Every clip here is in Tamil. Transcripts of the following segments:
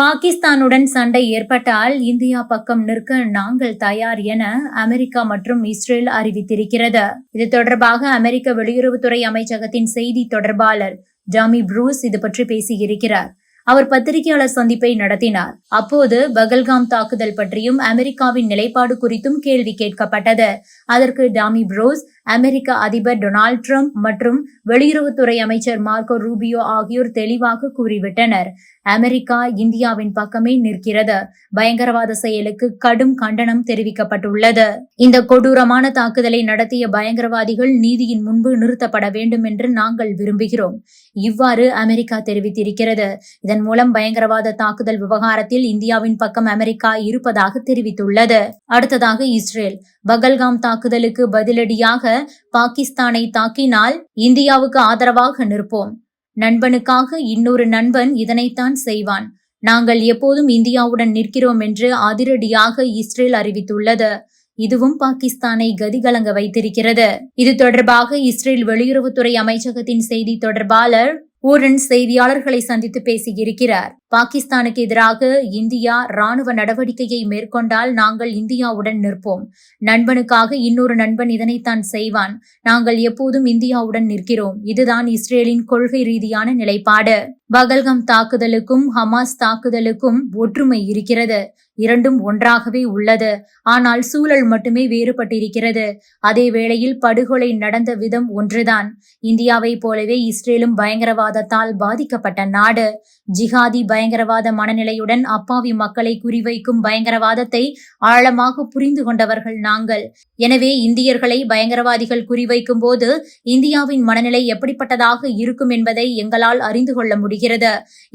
பாகிஸ்தானுடன் சண்டை ஏற்பட்டால் இந்தியா பக்கம் நிற்க நாங்கள் தயார் என அமெரிக்கா மற்றும் இஸ்ரேல் அறிவித்திருக்கிறது. இது தொடர்பாக அமெரிக்க வெளியுறவுத்துறை அமைச்சகத்தின் செய்தி தொடர்பாளர் ஜாமி ப்ரூஸ் இது பற்றி பேசியிருக்கிறார். அவர் பத்திரிகையாளர் சந்திப்பை நடத்தினார். அப்போது பகல்காம் தாக்குதல் பற்றியும் அமெரிக்காவின் நிலைப்பாடு குறித்தும் கேள்வி கேட்கப்பட்டது. அதற்கு டாமி ப்ரோஸ் அமெரிக்க அதிபர் டொனால்ட் ட்ரம்ப் மற்றும் வெளியுறவுத்துறை அமைச்சர் மார்க்கோ ரூபியோ ஆகியோர் தெளிவாக கூறிவிட்டனர். அமெரிக்கா இந்தியாவின் பக்கமே நிற்கிறது. பயங்கரவாத செயலுக்கு கடும் கண்டனம் தெரிவிக்கப்பட்டுள்ளது. இந்த கொடூரமான தாக்குதலை நடத்திய பயங்கரவாதிகள் நீதியின் முன்பு நிறுத்தப்பட வேண்டும் என்று நாங்கள் விரும்புகிறோம். இவ்வாறு அமெரிக்கா தெரிவித்திருக்கிறது. இதன் மூலம் பயங்கரவாத தாக்குதல் விவகாரத்தில் இந்தியாவின் பக்கம் அமெரிக்கா இருப்பதாக தெரிவித்துள்ளது. அடுத்ததாக இஸ்ரேல். பகல்காம் தாக்குதலுக்கு பதிலடியாக பாகிஸ்தானை தாக்கினால் இந்தியாவுக்கு ஆதரவாக நிற்போம். நண்பனுக்காக இன்னொரு நண்பன் இதனைத்தான் செய்வான். நாங்கள் எப்போதும் இந்தியாவுடன் நிற்கிறோம் என்று அதிரடியாக இஸ்ரேல் அறிவித்துள்ளது. இதுவும் பாகிஸ்தானை கதிகலங்க வைத்திருக்கிறது. இது தொடர்பாக இஸ்ரேல் வெளியுறவுத்துறை அமைச்சகத்தின் செய்தி தொடர்பாளர் ஊரன் செய்தியாளர்களை சந்தித்து பேசியிருக்கிறார். பாகிஸ்தானுக்கு எதிராக இந்தியா ராணுவ நடவடிக்கையை மேற்கொண்டால் நாங்கள் இந்தியாவுடன் நிற்போம். நண்பனுக்காக இன்னொரு நண்பன் இதனைத்தான் செய்வான். நாங்கள் எப்போதும் இந்தியாவுடன் நிற்கிறோம். இதுதான் இஸ்ரேலின் கொள்கை ரீதியான நிலைப்பாடு. பகல்கம் தாக்குதலுக்கும் ஹமாஸ் தாக்குதலுக்கும் ஒற்றுமை இருக்கிறது. இரண்டும் ஒன்றாகவே உள்ளது. ஆனால் சூழல் மட்டுமே வேறுபட்டிருக்கிறது. அதே வேளையில் படுகொலை நடந்த விதம் ஒன்றுதான். இந்தியாவை போலவே இஸ்ரேலும் பயங்கரவாதத்தால் பாதிக்கப்பட்ட நாடு. ஜிஹாதி பயங்கரவாத மனநிலையுடன் அப்பாவி மக்களை குறிவைக்கும் பயங்கரவாதத்தை ஆழமாக புரிந்து கொண்டவர்கள் நாங்கள். எனவே இந்தியர்களை பயங்கரவாதிகள் குறிவைக்கும் போது இந்தியாவின் மனநிலை எப்படிப்பட்டதாக இருக்கும் என்பதை எங்களால் அறிந்து கொள்ள முடிகிறது.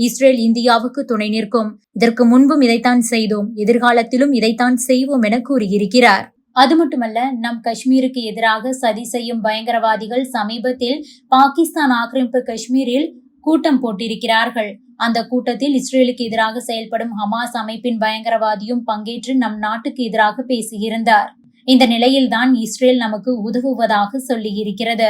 இஸ்ரேல் இந்தியாவுக்கு துணை நிற்கும். இதற்கு முன்பும் இதைத்தான் செய்தோம். எதிர்காலத்திலும் இதைத்தான் செய்வோம் என கூறியிருக்கிறார். அது மட்டுமல்ல நம் காஷ்மீருக்கு எதிராக சதி செய்யும் பயங்கரவாதிகள் சமீபத்தில் பாகிஸ்தான் ஆக்கிரமிப்பு காஷ்மீரில் கூட்டம் போட்டிருக்கிறார்கள். அந்த கூட்டத்தில் இஸ்ரேலுக்கு எதிராக செயல்படும் ஹமாஸ் அமைப்பின் பயங்கரவாதியும் பங்கேற்று நம் நாட்டுக்கு எதிராக பேசியிருந்தார். இந்த நிலையில்தான் இஸ்ரேல் நமக்கு உதவுவதாக சொல்லியிருக்கிறது.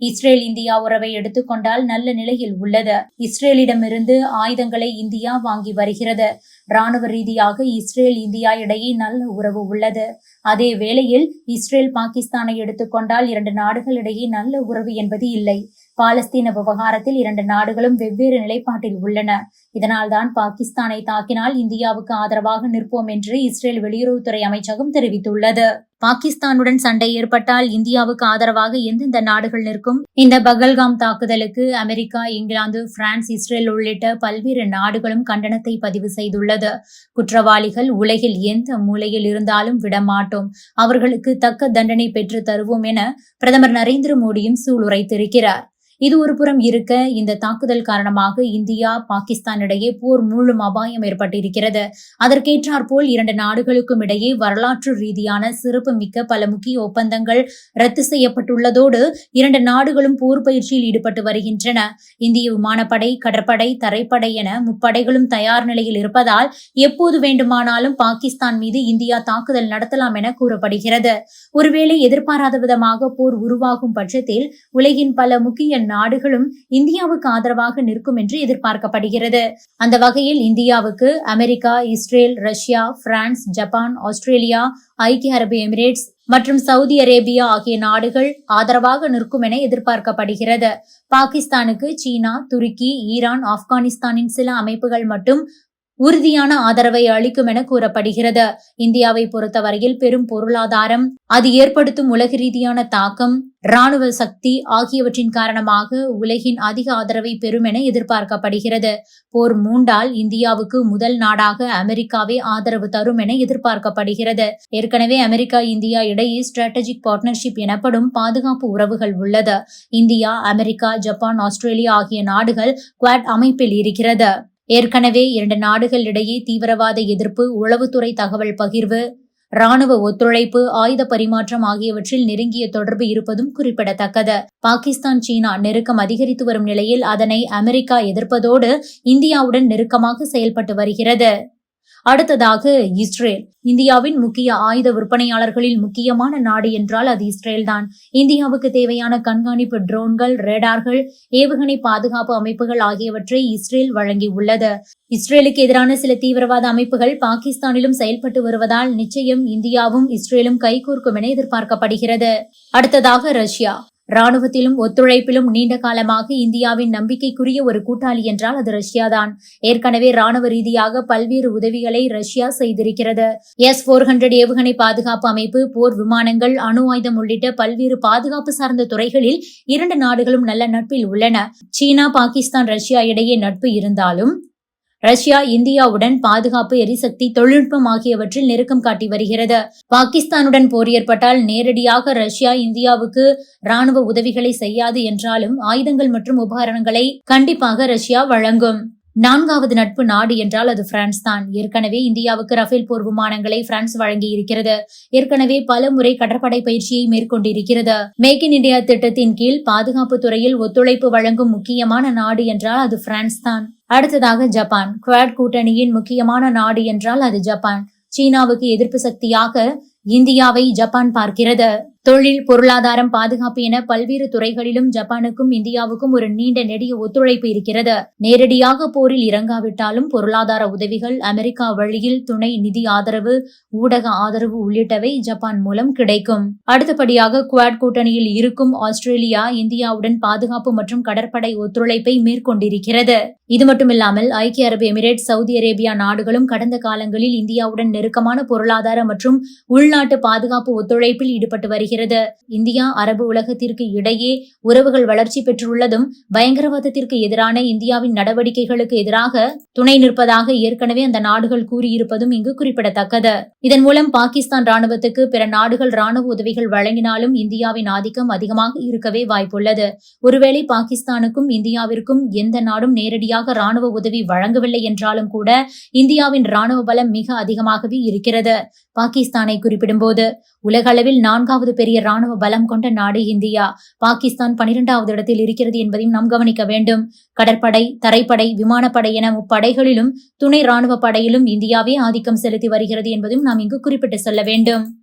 இஸ்ரேல் இந்தியா உறவை எடுத்துக்கொண்டால் நல்ல நிலையில் உள்ளது. இஸ்ரேலிடமிருந்து ஆயுதங்களை இந்தியா வாங்கி வருகிறது. ராணுவ ரீதியாக இஸ்ரேல் இந்தியா இடையே நல்ல உறவு உள்ளது. அதே வேளையில் இஸ்ரேல் பாகிஸ்தானை எடுத்துக்கொண்டால் இரண்டு நாடுகளிடையே நல்ல உறவு என்பது இல்லை. பாலஸ்தீன விவகாரத்தில் இரண்டு நாடுகளும் வெவ்வேறு நிலைப்பாட்டில் உள்ளன. இதனால்தான் பாகிஸ்தானை தாக்கினால் இந்தியாவுக்கு ஆதரவாக நிற்போம் என்று இஸ்ரேல் வெளியுறவுத்துறை அமைச்சகம் தெரிவித்துள்ளது. பாகிஸ்தானுடன் சண்டை ஏற்பட்டால் இந்தியாவுக்கு ஆதரவாக எந்தெந்த நாடுகள் நிற்கும்? இந்த பகல்காம் தாக்குதலுக்கு அமெரிக்கா இங்கிலாந்து பிரான்ஸ் இஸ்ரேல் உள்ளிட்ட பல்வேறு நாடுகளும் கண்டனத்தை பதிவு செய்துள்ளது. குற்றவாளிகள் உலகில் எந்த மூலையில் இருந்தாலும் விடமாட்டோம். அவர்களுக்கு தக்க தண்டனை பெற்று தருவோம் என பிரதமர் நரேந்திர மோடியும் சூளுரைத்திருக்கிறார். இது ஒரு புறம் இருக்க இந்த தாக்குதல் காரணமாக இந்தியா பாகிஸ்தான் இடையே போர் மூழும் அபாயம் ஏற்பட்டிருக்கிறது. அதற்கேற்றாற்போல் இரண்டு நாடுகளுக்கும் இடையே வரலாற்று ரீதியான சிறப்பு மிக்க பல முக்கிய ஒப்பந்தங்கள் ரத்து செய்யப்பட்டுள்ளதோடு இரண்டு நாடுகளும் போர் பயிற்சியில் ஈடுபட்டு வருகின்றன. இந்திய விமானப்படை கடற்படை தரைப்படை என முப்படைகளும் தயார் நிலையில் இருப்பதால் எப்போது வேண்டுமானாலும் பாகிஸ்தான் மீது இந்தியா தாக்குதல் நடத்தலாம் என கூறப்படுகிறது. ஒருவேளை எதிர்பாராத விதமாக போர் உருவாகும் பட்சத்தில் உலகின் பல முக்கிய நாடுகளும் இந்தியாவுக்கு ஆதரவாக நிற்கும் என்று எதிர்பார்க்கப்படுகிறது. அந்த வகையில் இந்தியாவுக்கு America Israel Russia France Japan Australia ஐக்கிய அரபு எமிரேட்ஸ் மற்றும் சவுதி அரேபியா ஆகிய நாடுகள் ஆதரவாக நிற்கும் என எதிர்பார்க்கப்படுகிறது. பாகிஸ்தானுக்கு சீனா துருக்கி ஈரான் ஆப்கானிஸ்தானின் சில அமைப்புகள் மட்டும் உறுதியான ஆதரவை அளிக்கும் என கூறப்படுகிறது. இந்தியாவை பொறுத்தவரையில் பெரும் பொருளாதாரம் அது ஏற்படுத்தும் உலக ரீதியான தாக்கம் ராணுவ சக்தி ஆகியவற்றின் காரணமாக உலகின் அதிக ஆதரவை பெறும் என எதிர்பார்க்கப்படுகிறது. போர் மூண்டால் இந்தியாவுக்கு முதல் நாடாக அமெரிக்காவே ஆதரவு தரும் என எதிர்பார்க்கப்படுகிறது. ஏற்கனவே அமெரிக்கா இந்தியா இடையே ஸ்ட்ராட்டஜிக் பார்ட்னர்ஷிப் எனப்படும் பாதுகாப்பு உறவுகள் உள்ளது. இந்தியா அமெரிக்கா ஜப்பான் ஆஸ்திரேலியா ஆகிய நாடுகள் குவாட் அமைப்பில் இருக்கிறது. ஏற்கனவே இரண்டு நாடுகள் இடையே தீவிரவாத எதிர்ப்பு உளவுத்துறை தகவல் பகிர்வு ராணுவ ஒத்துழைப்பு ஆயுத பரிமாற்றம் ஆகியவற்றில் நெருங்கிய தொடர்பு இருப்பதும் குறிப்பிடத்தக்கது. பாகிஸ்தான் சீனா நெருக்கம் அதிகரித்து வரும் நிலையில் அதனை அமெரிக்கா எதிர்ப்பதோடு இந்தியாவுடன் நெருக்கமாக செயல்பட்டு வருகிறது. அடுத்ததாக இஸ்ரேல். இந்தியாவின் முக்கிய ஆயுத விற்பனையாளர்களில் முக்கியமான நாடு என்றால் அது இஸ்ரேல் தான் இந்தியாவுக்கு தேவையான கண்காணிப்பு ட்ரோன்கள் ரேடார்கள் ஏவுகணை பாதுகாப்பு அமைப்புகள் ஆகியவற்றை இஸ்ரேல் வழங்கியுள்ளது. இஸ்ரேலுக்கு எதிரான சில தீவிரவாத அமைப்புகள் பாகிஸ்தானிலும் செயல்பட்டு வருவதால் நிச்சயம் இந்தியாவும் இஸ்ரேலும் கைகோர்க்கும் என எதிர்பார்க்கப்படுகிறது. அடுத்ததாக ரஷ்யா. ராணுவத்திலும் ஒத்துழைப்பிலும் நீண்ட காலமாக இந்தியாவின் நம்பிக்கைக்குரிய ஒரு கூட்டாளி என்றால் அது ரஷ்யாதான். ஏற்கனவே ராணுவ ரீதியாக பல்வேறு உதவிகளை ரஷ்யா செய்திருக்கிறது. எஸ் போர் ஹண்ட்ரட் ஏவுகணை பாதுகாப்பு அமைப்பு போர் விமானங்கள் அணு ஆயுதம் உள்ளிட்ட பல்வேறு பாதுகாப்பு சார்ந்த துறைகளில் இரண்டு நாடுகளும் நல்ல நட்பில் உள்ளன. சீனா பாகிஸ்தான் ரஷ்யா இடையே நட்பு இருந்தாலும் ரஷ்யா இந்தியாவுடன் பாதுகாப்பு எரிசக்தி தொழில்நுட்பம் ஆகியவற்றில் நெருக்கம் காட்டி வருகிறது. பாகிஸ்தானுடன் போர் ஏற்பட்டால் நேரடியாக ரஷ்யா இந்தியாவுக்கு ராணுவ உதவிகளை செய்யாது என்றாலும் ஆயுதங்கள் மற்றும் உபகரணங்களை கண்டிப்பாக ரஷ்யா வழங்கும். நான்காவது நட்பு நாடு என்றால் அது பிரான்ஸ் தான். ஏற்கனவே இந்தியாவுக்கு ரஃபேல் போர் விமானங்களை பிரான்ஸ் வழங்கி இருக்கிறது ஏற்கனவே பல முறை கடற்படை பயிற்சியை மேற்கொண்டிருக்கிறது. மேக் இன் இந்தியா திட்டத்தின் கீழ் பாதுகாப்பு துறையில் ஒத்துழைப்பு வழங்கும் முக்கியமான நாடு என்றால் அது பிரான்ஸ் தான். அடுத்ததாக ஜப்பான். குவாட் கூட்டணியின் முக்கியமான நாடு என்றால் அது ஜப்பான். சீனாவுக்கு எதிர்ப்பு சக்தியாக இந்தியாவை ஜப்பான் பார்க்கிறது. தொழில் பொருளாதாரம் பாதுகாப்பு என பல்வேறு துறைகளிலும் ஜப்பானுக்கும் இந்தியாவுக்கும் ஒரு நீண்ட நெடிய ஒத்துழைப்பு இருக்கிறது. நேரடியாக போரில் இறங்காவிட்டாலும் பொருளாதார உதவிகள் அமெரிக்கா வழியில் துணை நிதி ஆதரவு ஊடக ஆதரவு உள்ளிட்டவை ஜப்பான் மூலம் கிடைக்கும். அடுத்தபடியாக குவாட் கூட்டணியில் இருக்கும் ஆஸ்திரேலியா இந்தியாவுடன் பாதுகாப்பு மற்றும் கடற்படை ஒத்துழைப்பை மேற்கொண்டிருக்கிறது. இது மட்டுமில்லாமல் ஐக்கிய அரபு எமிரேட் சவுதி அரேபியா நாடுகளும் கடந்த காலங்களில் இந்தியாவுடன் நெருக்கமான பொருளாதார மற்றும் உள்நாட்டு பாதுகாப்பு ஒத்துழைப்பில் ஈடுபட்டு வருகிறது இந்தியா அரபு உலகத்திற்கு இடையே உறவுகள் வளர்ச்சி பெற்றுள்ளதும் பயங்கரவாதத்திற்கு எதிரான இந்தியாவின் நடவடிக்கைகளுக்கு எதிராக துணை நிற்பதாக ஏற்கனவே அந்த நாடுகள் கூறியிருப்பதும் இங்கு குறிப்பிடத்தக்கது. இதன் மூலம் பாகிஸ்தான் ராணுவத்துக்கு பிற நாடுகள் ராணுவ உதவிகள் வழங்கினாலும் இந்தியாவின் ஆதிக்கம் அதிகமாக இருக்கவே வாய்ப்புள்ளது. ஒருவேளை பாகிஸ்தானுக்கும் இந்தியாவிற்கும் எந்த நாடும் நேரடியாக ராணுவ உதவி வழங்கவில்லை என்றாலும் கூட இந்தியாவின் ராணுவ பலம் மிக அதிகமாகவே இருக்கிறது. பாகிஸ்தானை குறிப்பிடும்போது உலகளவில் நான்காவது பெரிய ராணுவ பலம் கொண்ட நாடு இந்தியா. பாகிஸ்தான் பனிரெண்டாவது இடத்தில் இருக்கிறது என்பதையும் நாம் கவனிக்க வேண்டும். கடற்படை தரைப்படை விமானப்படை என முப்படைகளிலும் துணை ராணுவ படையிலும் இந்தியாவே ஆதிக்கம் செலுத்தி வருகிறது என்பதையும் நாம் இங்கு குறிப்பிட்டு சொல்ல வேண்டும்.